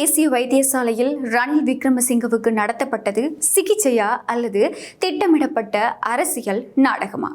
தேசிய வைத்தியசாலையில் ரணில் விக்ரமசிங்கவுக்கு நடத்தப்பட்டது சிகிச்சையா அல்லது திட்டமிடப்பட்ட அரசியல் நாடகமா?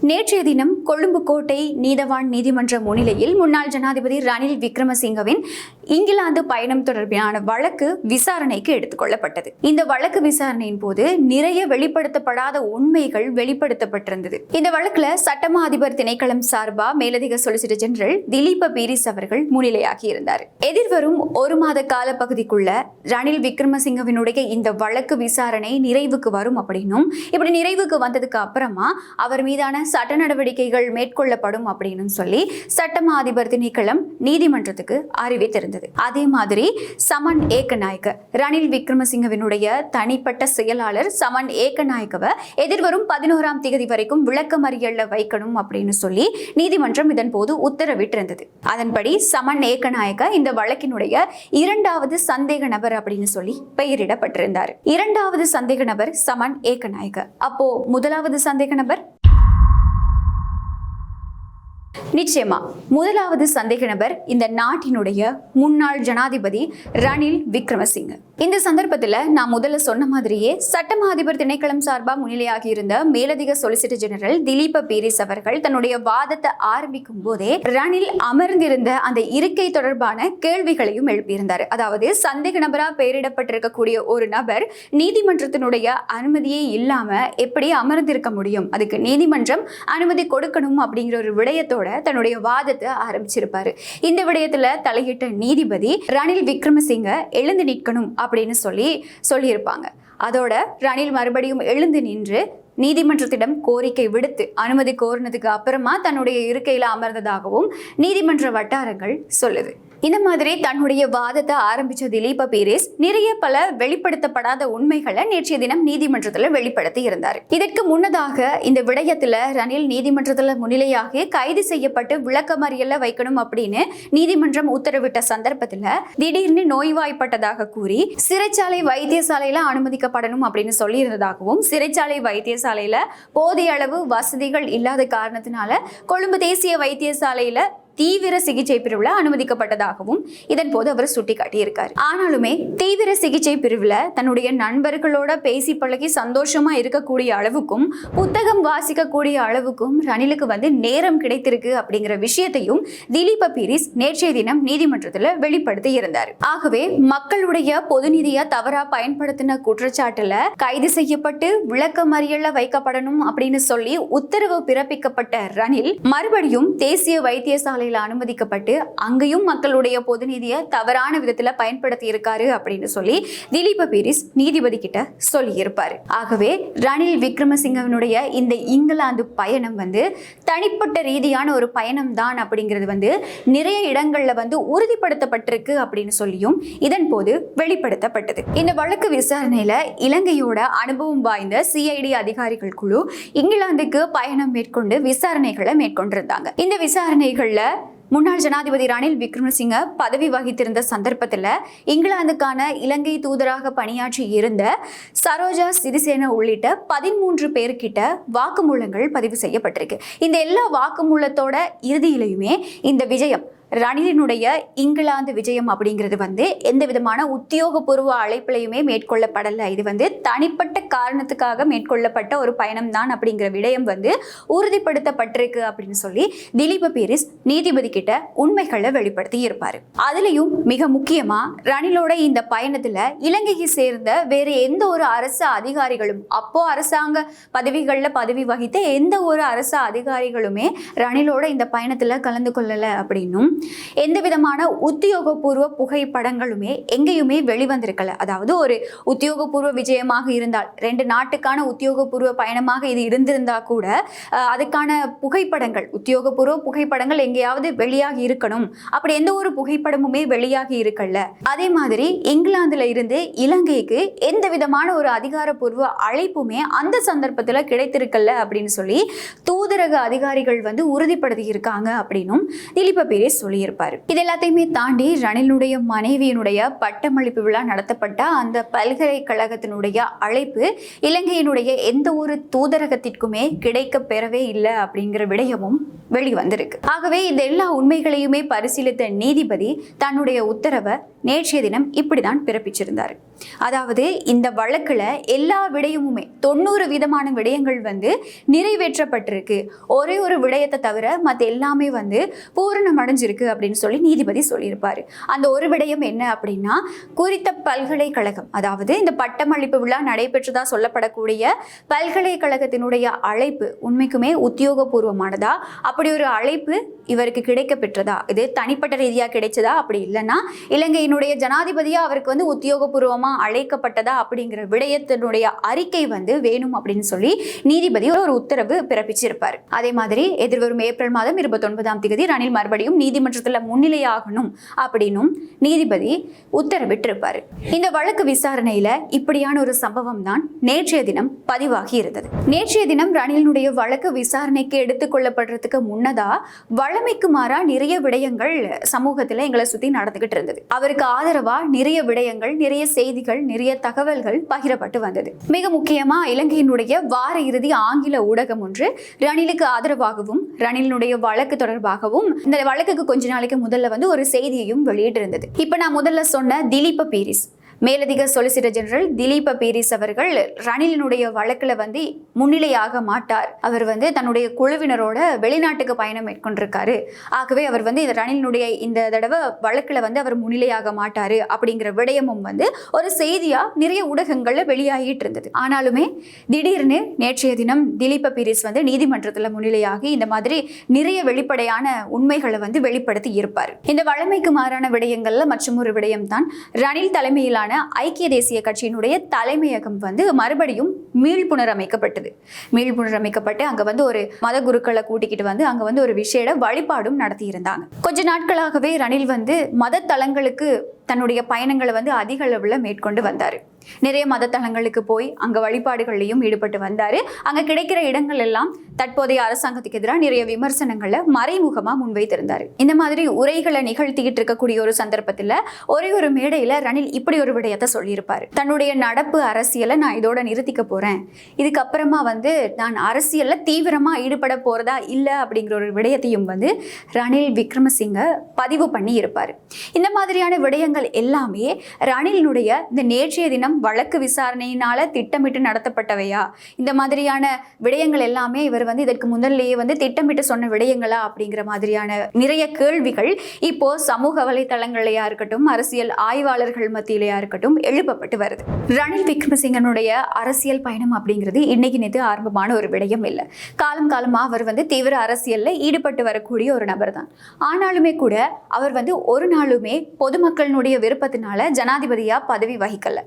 நேற்றைய தினம் கொழும்பு கோட்டை நீதவான் நீதிமன்ற முன்னிலையில் முன்னாள் ஜனாதிபதி ரணில் விக்ரமசிங்கவின் இங்கிலாந்து பயணம் தொடர்பான வழக்கு விசாரணைக்கு எடுத்துக்கொள்ளப்பட்டது. இந்த வழக்கு விசாரணையின் போது நிறைய வெளிப்படுத்தப்படாத உண்மைகள் வெளிப்படுத்தப்பட்டிருந்தது. இந்த வழக்குல சட்டமா அதிபர் திணைக்களம் சார்பா மேலதிக சொலிசிட்டர் ஜெனரல் திலீப பீரிஸ் அவர்கள் முன்னிலையாகி இருந்தார். எதிர்வரும் ஒரு மாத கால பகுதிக்குள்ள ரணில் விக்ரமசிங்கவினுடைய இந்த வழக்கு விசாரணை நிறைவுக்கு வரும் அப்படின்னும் இப்படி நிறைவுக்கு வந்ததுக்கு அப்புறமா அவர் மீதான சட்ட நடவடிக்கைகள் மேற்கொள்ளப்படும் அப்படின்னு சொல்லி சட்டமா அதிபர் திணைக்களம் நீதிமன்றத்துக்கு அறிவித்திருந்தது. அதே மாதிரி சமன் ஏக்கநாயக்க ரணில் விக்ரமசிங்கவினுடைய தனிப்பட்ட செயலாளர் சமன் ஏக்கநாயக்கவை எதிர்வரும் பதினோராம் தேதி வரைக்கும் விளக்கமறியல்ல வைக்கணும் அப்படின்னு சொல்லி நீதிமன்றம் இதன் போது உத்தரவிட்டிருந்தது. அதன்படி சமன் ஏக்கநாயக்க இந்த வழக்கினுடைய இரண்டாவது சந்தேக நபர் அப்படின்னு சொல்லி பெயரிடப்பட்டிருந்தார். இரண்டாவது சந்தேக நபர் சமன் ஏக்கநாயக்க அப்போ முதலாவது சந்தேக நபர்? நிச்சயமா முதலாவது சந்தேக நபர் இந்த நாட்டினுடைய முன்னாள் ஜனாதிபதி ரணில் விக்ரமசிங்க. இந்த சந்தர்ப்பத்தில் நான் முதல்ல சொன்ன மாதிரியே சட்டமா அதிபர் திணைக்களம் சார்பாக முன்னிலையாகி இருந்த மேலதிக சொலிசிட்டர் ஜெனரல் திலீப பீரிஸ் அவர்கள் தன்னுடைய வாதத்தை ஆரம்பிக்கும் போதே ரணில் அமர்ந்திருந்த அந்த இருக்கை தொடர்பான கேள்விகளையும் எழுப்பியிருந்தார். அதாவது சந்தேக நபராக பெயரிடப்பட்டிருக்கக்கூடிய ஒரு நபர் நீதிமன்றத்தினுடைய அனுமதியே இல்லாம எப்படி அமர்ந்திருக்க முடியும்? அதுக்கு நீதிமன்றம் அனுமதி கொடுக்கணும் அப்படிங்கிற ஒரு விடயத்தோட தன்னுடைய வாதத்தை ஆரம்பிச்சிருப்பாரு. இந்த விடயத்துல தலையிட்ட நீதிபதி ரணில் விக்ரமசிங்க எழுந்து நிற்கணும் அப்படின்னு சொல்லி சொல்லியிருப்பாங்க. அதோட ரணில் மறுபடியும் எழுந்து நின்று நீதிமன்றத்திடம் கோரிக்கை விடுத்து அனுமதி கோரினதுக்கு அப்புறமா தன்னுடைய இருக்கையில் அமர்ந்ததாகவும் நீதிமன்ற வட்டாரங்கள் சொல்லுது. இந்த மாதிரி தன்னுடைய வாதத்தை ஆரம்பிச்ச திலீப பீரேஸ் நிறைய பல வெளிப்படுத்தப்படாத உண்மைகளை நேற்றைய தினம் நீதிமன்றத்தில் வெளிப்படுத்தி இருந்தார். இதற்கு முன்னதாக இந்த விடயத்துல ரணில் நீதிமன்றத்தில் முன்னிலையாக கைது செய்யப்பட்டு விளக்கமறியல்ல வைக்கணும் அப்படின்னு நீதிமன்றம் உத்தரவிட்ட சந்தர்ப்பத்துல திடீர்னு நோய்வாய்ப்பட்டதாக கூறி சிறைச்சாலை வைத்தியசாலையில அனுமதிக்கப்படணும் அப்படின்னு சொல்லியிருந்ததாகவும் சிறைச்சாலை வைத்தியசாலையில் போதிய அளவு வசதிகள் இல்லாத காரணத்தினால கொழும்பு தேசிய வைத்தியசாலையில் தீவிர சிகிச்சை பிரிவில் அனுமதிக்கப்பட்டதாகவும் இதன் போது அவர் சுட்டிக்காட்டியிருக்கார். ஆனாலுமே தீவிர சிகிச்சை பிரிவில் தன்னுடைய நண்பர்களோட பேசி பழகி சந்தோஷமா இருக்கக்கூடிய அளவுக்கும் புத்தகம் வாசிக்கக்கூடிய அளவுக்கும் ரணிலுக்கு வந்து நேரம் கிடைத்திருக்கு அப்படிங்கிற விஷயத்தையும் திலீப பீரிஸ் நேற்றைய தினம் நீதிமன்றத்தில் வெளிப்படுத்தி இருந்தார் ஆகவே மக்களுடைய பொது நிதியை தவறா பயன்படுத்தின குற்றச்சாட்டுல கைது செய்யப்பட்டு விளக்கமறியல்ல வைக்கப்படணும் அப்படின்னு சொல்லி உத்தரவு பிறப்பிக்கப்பட்ட ரணில் மறுபடியும் தேசிய வைத்தியசாலை சிறைச்சாலையில் அனுமதிக்கப்பட்டு அங்கேயும் மக்களுடைய பொது நிதியை தவறான விதத்தில் பயன்படுத்தி இருக்காரு அப்படின்னு சொல்லி திலீப பீரிஸ் நீதிபதி கிட்ட சொல்லியிருப்பார். ஆகவே ரணில் விக்ரமசிங்கவனுடைய இந்த இங்கிலாந்து பயணம் வந்து தனிப்பட்ட ரீதியான ஒரு பயணம் தான் அப்படிங்கிறது வந்து நிறைய இடங்களில் வந்து உறுதிப்படுத்தப்பட்டிருக்கு அப்படின்னு சொல்லியும் இதன் போது வெளிப்படுத்தப்பட்டது. இந்த வழக்கு விசாரணையில் இலங்கையோட அனுபவம் வாய்ந்த சிஐடி அதிகாரிகள் குழு இங்கிலாந்துக்கு பயணம் மேற்கொண்டு விசாரணைகளை மேற்கொண்டிருந்தாங்க. இந்த விசாரணைகள்ல முன்னாள் ஜனாதிபதி ரணில் விக்ரமசிங்க பதவி வகித்திருந்த சந்தர்ப்பத்தில் இங்கிலாந்துக்கான இலங்கை தூதராக பணியாற்றி இருந்த சரோஜா சிறிசேன உள்ளிட்ட பதிமூன்று பேர்கிட்ட வாக்குமூலங்கள் பதிவு செய்யப்பட்டிருக்கு. இந்த எல்லா வாக்குமூலத்தோட இறுதியிலையுமே இந்த விஜயம் ரணிலினுடைய இங்கிலாந்து விஜயம் அப்படிங்கிறது வந்து எந்த விதமான உத்தியோகபூர்வ அழைப்பிலையுமே மேற்கொள்ளப்படலை. இது வந்து தனிப்பட்ட காரணத்துக்காக மேற்கொள்ளப்பட்ட ஒரு பயணம் தான் அப்படிங்கிற விடயம் வந்து உறுதிப்படுத்தப்பட்டிருக்கு அப்படின்னு சொல்லி திலீப பீரிஸ் நீதிபதி கிட்ட உண்மைகளை வெளிப்படுத்தி இருப்பாரு. அதுலயும் மிக முக்கியமா ரணிலோட இந்த பயணத்துல இலங்கையை சேர்ந்த வேற எந்த ஒரு அரசு அதிகாரிகளும் அப்போ அரசாங்க பதவிகளில் பதவி வகித்த எந்த ஒரு அரசு அதிகாரிகளுமே ரணிலோட இந்த பயணத்துல கலந்து கொள்ளல அப்படின்னும் எந்த விதமான உத்தியோகபூர்வ புகைப்படங்களுமே எங்கேயுமே வெளிவந்திருக்கல. அதாவது ஒரு உத்தியோகபூர்வ விஜயமாக இருந்தால் ரெண்டு நாட்டுக்கான உத்தியோகபூர்வ பயணமாக இது இருந்திருந்தா கூட அதுக்கான புகைப்படங்கள் உத்தியோகபூர்வ புகைப்படங்கள் எங்கேயாவது வெளியாகி இருக்கணும். அப்படி எந்த ஒரு புகைப்படமுமே வெளியாகி இருக்கல. அதே மாதிரி இங்கிலாந்துல இருந்து இலங்கைக்கு எந்த விதமான ஒரு அதிகாரப்பூர்வ அழைப்புமே அந்த சந்தர்ப்பத்தில் கிடைத்திருக்கல அப்படின்னு சொல்லி தூதரக அதிகாரிகள் வந்து உறுதிப்படுத்தி இருக்காங்க அப்படின்னும் திலீப பீரிஸ் சொல்லியிருப்பார். இது எல்லாத்தையுமே தாண்டி ரணிலுடைய மனைவியினுடைய பட்டமளிப்பு விழா நடத்தப்பட்ட அந்த பல்கலைக்கழகத்தினுடைய அழைப்பு இலங்கையினுடைய எந்த ஒரு தூதரகத்திற்குமே கிடைக்க பெறவே இல்லை அப்படிங்கிற விடயமும் வெளிவந்திருக்கு. ஆகவே இந்த எல்லா உண்மைகளையுமே பரிசீலித்த நீதிபதி தன்னுடைய உத்தரவை நேற்றைய தினம் இப்படிதான் பிறப்பிச்சிருந்தார். அதாவது இந்த வழக்குல எல்லா விடயமுமே தொண்ணூறு விதமான விடயங்கள் வந்து நிறைவேற்றப்பட்டிருக்கு. ஒரே ஒரு விடயத்தை தவிர மற்ற எல்லாமே வந்து பூரணம் அடைஞ்சிருக்கு அப்படின்னு சொல்லி நீதிபதி சொல்லியிருப்பாரு. அந்த ஒரு விடயம் என்ன அப்படின்னா குறித்த பல்கலைக்கழகம் அதாவது இந்த பட்டமளிப்பு விழா நடைபெற்றதா சொல்லப்படக்கூடிய பல்கலைக்கழகத்தினுடைய அழைப்பு உண்மைக்குமே உத்தியோகபூர்வமானதா? அப்படி ஒரு அழைப்பு இவருக்கு கிடைக்க பெற்றதா இது தனிப்பட்ட ரீதியாக கிடைச்சதா? அப்படி இல்லைன்னா இலங்கையினுடைய ஜனாதிபதியா அவருக்கு வந்து உத்தியோகபூர்வமாக அழைக்கப்பட்டதா அப்படிங்கிற விடயத்தினுடைய அறிக்கை வந்து வேணும் அப்படின்னு சொல்லி நீதிபதி ஒரு உத்தரவு பிறப்பிச்சிருப்பார். அதே மாதிரி எதிர்வரும் ஏப்ரல் மாதம் இருபத்தொன்பதாம் தேதி ரணில் மறுபடியும் நீதிமன்றத்தில் முன்னிலையாகணும் அப்படின்னும் நீதிபதி உத்தரவிட்டிருப்பார். இந்த வழக்கு விசாரணையில இப்படியான ஒரு சம்பவம் தான் நேற்றைய தினம் பதிவாகி இருந்தது. நேற்றைய தினம் ரணிலினுடைய வழக்கு விசாரணைக்கு எடுத்துக்கொள்ளப்படுறதுக்கு முன்னதா வழமைக்கு மாறா நிறைய விடயங்கள் சமூகத்துல எங்களை சுத்தி நடந்துகிட்டு இருந்தது. அவருக்கு ஆதரவா நிறைய விடயங்கள் நிறைய செய்திகள் நிறைய தகவல்கள் பகிரப்பட்டு வந்தது. மிக முக்கியமா இலங்கையினுடைய வார இறுதி ஆங்கில ஊடகம் ஒன்று ரணிலுக்கு ஆதரவாகவும் ரணிலினுடைய வழக்கு தொடர்பாகவும் இந்த வழக்குக்கு கொஞ்ச நாளைக்கு முதல்ல வந்து ஒரு செய்தியையும் வெளியிட்டிருந்தது. இப்ப நான் முதல்ல சொன்ன திலீப பீரிஸ். மேலதிக சொலிசிட்டர் ஜெனரல் திலீப பீரிஸ் அவர்கள் ரணிலினுடைய வழக்கில் வந்து முன்னிலையாக மாட்டார். அவர் வந்து தன்னுடைய குழுவினரோட வெளிநாட்டுக்கு பயணம் மேற்கொண்டிருக்காரு. ஆகவே அவர் வந்து இந்த ரணிலினுடைய இந்த தடவை வழக்கில் வந்து அவர் முன்னிலையாக மாட்டார் அப்படிங்கிற விடயமும் வந்து ஒரு செய்தியாக நிறைய ஊடகங்களில் வெளியாகிட்டு இருந்தது. ஆனாலுமே திடீர்னு நேற்றைய தினம் திலீப பீரிஸ் வந்து நீதிமன்றத்தில் முன்னிலையாகி இந்த மாதிரி நிறைய வெளிப்படையான உண்மைகளை வந்து வெளிப்படுத்தி இருப்பார். இந்த வழமைக்கு மாறான விடயங்களில் மற்றும் ஒரு விடயம் தான் ரணில் தலைமையிலான ஐக்கிய தேசிய கட்சியினுடைய தலைமையகம் வந்து மறுபடியும் மீள் புனரமைக்கப்பட்டது. மீள் அங்க வந்து ஒரு மத குருக்களை கூட்டிக்கிட்டு வந்து அங்க வந்து ஒரு விசேட வழிபாடும் நடத்தி இருந்தாங்க கொஞ்ச நாட்களாகவே ரணில் வந்து மத தலங்களுக்கு தன்னுடைய பயணங்களை வந்து அதிக அளவில் மேற்கொண்டு வந்தார். நிறைய மத தலங்களுக்கு போய் அங்கே வழிபாடுகள்லையும் ஈடுபட்டு வந்தார். அங்கே கிடைக்கிற இடங்கள் எல்லாம் தற்போதைய அரசாங்கத்துக்கு எதிராக நிறைய விமர்சனங்களை மறைமுகமாக முன்வைத்திருந்தார். இந்த மாதிரி உரைகளை நிகழ்த்திக்கிட்டு இருக்கக்கூடிய ஒரு சந்தர்ப்பத்தில் ஒரே ஒரு மேடையில் ரணில் இப்படி ஒரு விடயத்தை சொல்லியிருப்பார். தன்னுடைய நடப்பு அரசியலை நான் இதோட நிறுத்திக்க போகிறேன் இதுக்கப்புறமா வந்து நான் அரசியலில் தீவிரமாக ஈடுபட போகிறதா இல்லை? அப்படிங்கிற ஒரு விடயத்தையும் வந்து ரணில் விக்ரமசிங்க பதிவு பண்ணி இருப்பார் இந்த மாதிரியான விடயங்கள் எல்லாமே ரணிலினுடைய இந்த நேற்றைய தினம் வழக்கு விசாரணையினால திட்டமிட்டு நடத்தப்பட்டவையா? இந்த மாதிரியான விடயங்கள் எல்லாமே இவர் வந்து இதற்கு முதல்லையே வந்து திட்டமிட்டு சொன்ன விடயங்களா அப்படிங்கிற மாதிரியான நிறைய கேள்விகள் இப்போ சமூக வலைதளங்களையா இருக்கட்டும் அரசியல் ஆய்வாளர்கள் மத்தியிலையா இருக்கட்டும் எழுப்பப்பட்டு வருது. ரணில் விக்ரமசிங்கனுடைய அரசியல் பயணம் அப்படிங்கிறது இன்னைக்கு நேற்று ஆரம்பமான ஒரு விடயம் இல்லை. காலம் காலமா அவர் வந்து தீவிர அரசியல்ல ஈடுபட்டு வரக்கூடிய ஒரு நபர் தான் ஆனாலுமே கூட அவர் வந்து ஒரு நாளுமே பொதுமக்களினுடைய விருப்பத்தினால ஜனாதிபதியா பதவி வகிக்கல.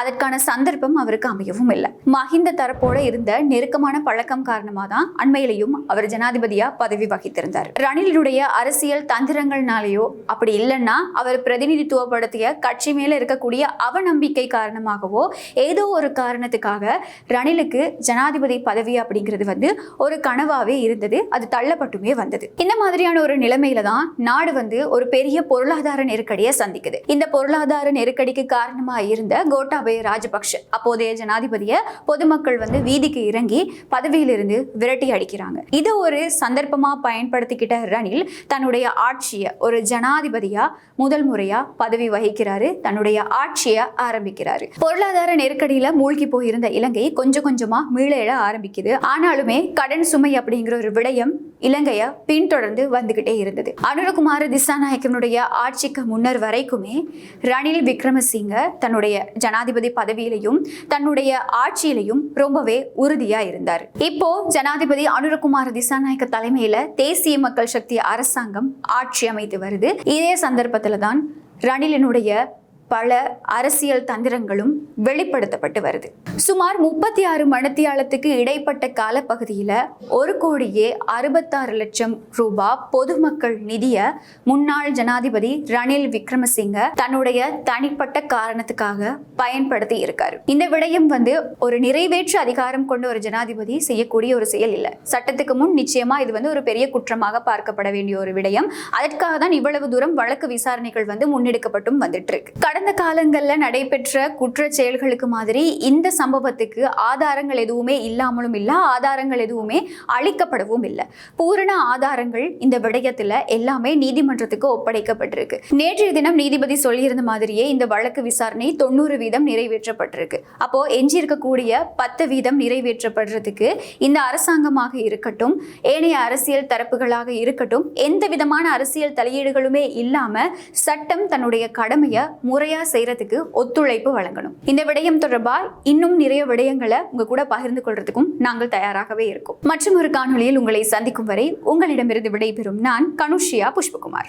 அதற்கான சந்தர்ப்பம் அவருக்கு அமையவும் இல்லை. மஹிந்த தரப்போட இருந்த நெருக்கமான பழக்கம் காரணமாக தான் அண்மையிலையும் அவர் ஜனாதிபதியா பதவி வகித்திருந்தார். ரணிலினுடைய அரசியல் தந்திரங்கள்னாலேயோ அப்படி இல்லைன்னா அவர் பிரதிநிதித்துவப்படுத்திய கட்சி மேல இருக்கக்கூடிய அவநம்பிக்கை காரணமாகவோ ஏதோ ஒரு காரணத்துக்காக ரணிலுக்கு ஜனாதிபதி பதவி அப்படிங்கிறது வந்து ஒரு கனவாவே இருந்தது. அது தள்ளப்பட்டுமே வந்தது. இந்த மாதிரியான ஒரு நிலைமையில தான் நாடு வந்து ஒரு பெரிய பொருளாதார நெருக்கடியை சந்திக்குது. இந்த பொருளாதார நெருக்கடிக்கு காரணமா இருந்த கோட்டாபய ராஜபக்ஷ. அப்போதைய ஜனாதிபதியை பொதுமக்கள் வந்து வீதிக்கு இறங்கி பதவியிலிருந்து விரட்டி அடிக்கிறாங்க. இதை ஒரு சந்தர்ப்பமா பயன்படுத்திக்கிட்ட ரணில் தன்னுடைய ஆட்சியை ஒரு ஜனாதிபதியா முதல் முறையா பதவி வகிக்கிறாரு தன்னுடைய ஆட்சியை ஆரம்பிக்கிறாரு. பொருளாதார நெருக்கடியில மூழ்கி போயிருந்த இலங்கை கொஞ்சம் கொஞ்சமா மீள எழ ஆரம்பிக்குது. ஆனாலுமே கடன் சுமை அப்படிங்கிற ஒரு விடயம் இலங்கைய பின்தொடர்ந்து வந்துகிட்டே இருந்தது. அனுரகுமார திசாநாயக்கனுடைய ஆட்சிக்கு முன்னர் வரைக்குமே ரணில் விக்ரமசிங்க தன்னுடைய ஜனாதிபதி பதவியிலையும் தன்னுடைய ஆட்சியிலையும் ரொம்பவே உறுதியா இருந்தார். இப்போ ஜனாதிபதி அனுரகுமார திசாநாயக்க தலைமையில தேசிய மக்கள் சக்தி அரசாங்கம் ஆட்சி அமைத்து வருது. இதே சந்தர்ப்பத்துல தான் ரணிலினுடைய பல அரசியல் தந்திரங்களும் வெளிப்படுத்தப்பட்டு வருது. சுமார் முப்பத்தி ஆறு மணத்தியாலத்துக்கு இடைப்பட்ட காலப்பகுதியில் ஒரு கோடியே அறுபத்தாறு லட்சம் ரூபா பொதுமக்கள் நிதிய முன்னாள் ஜனாதிபதி ரணில் விக்ரமசிங்க தன்னுடைய தனிப்பட்ட காரணத்துக்காக பயன்படுத்தி இருக்காரு. இந்த விடயம் வந்து ஒரு நிறைவேற்று அதிகாரம் கொண்ட ஒரு ஜனாதிபதி செய்யக்கூடிய ஒரு செயல் இல்லை. சட்டத்துக்கு முன் நிச்சயமா இது வந்து ஒரு பெரிய குற்றமாக பார்க்கப்பட வேண்டிய ஒரு விடயம். அதற்காக தான் இவ்வளவு தூரம் வழக்கு விசாரணைகள் வந்து முன்னெடுக்கப்பட்டும் வந்துட்டு இருக்கு. கடந்த காலங்களில் நடைபெற்ற குற்ற செயல்களுக்கு மாதிரி இந்த சம்பவத்துக்கு ஆதாரங்கள் எதுவுமே இல்லாமலும் இல்ல ஆதாரங்கள் எதுவுமே அளிக்கப்படவும் இல்லை. பூரண ஆதாரங்கள் இந்த விடயத்துல எல்லாமே நீதிமன்றத்துக்கு ஒப்படைக்கப்பட்டிருக்கு. நேற்றைய தினம் நீதிபதி சொல்லியிருந்த மாதிரியே இந்த வழக்கு விசாரணை தொண்ணூறு வீதம் நிறைவேற்றப்பட்டிருக்கு. அப்போ எஞ்சி இருக்கக்கூடிய பத்து வீதம் நிறைவேற்றப்படுறதுக்கு இந்த அரசாங்கமாக இருக்கட்டும் ஏனைய அரசியல் தரப்புகளாக இருக்கட்டும் எந்த விதமான அரசியல் தலையீடுகளுமே இல்லாம சட்டம் தன்னுடைய கடமையை முறை முறையா செய்யறதுக்கு ஒத்துழைப்பு வழங்கணும். இந்த விடயம் தொடர்பா இன்னும் நிறைய விடயங்களை உங்க கூட பகிர்ந்து கொள்றதுக்கும் நாங்கள் தயாராகவே இருக்கோம். மற்றும் ஒரு காணொலியில் உங்களை சந்திக்கும் வரை உங்களிடமிருந்து விடைபெறும் நான் கனுஷியா புஷ்பகுமார்.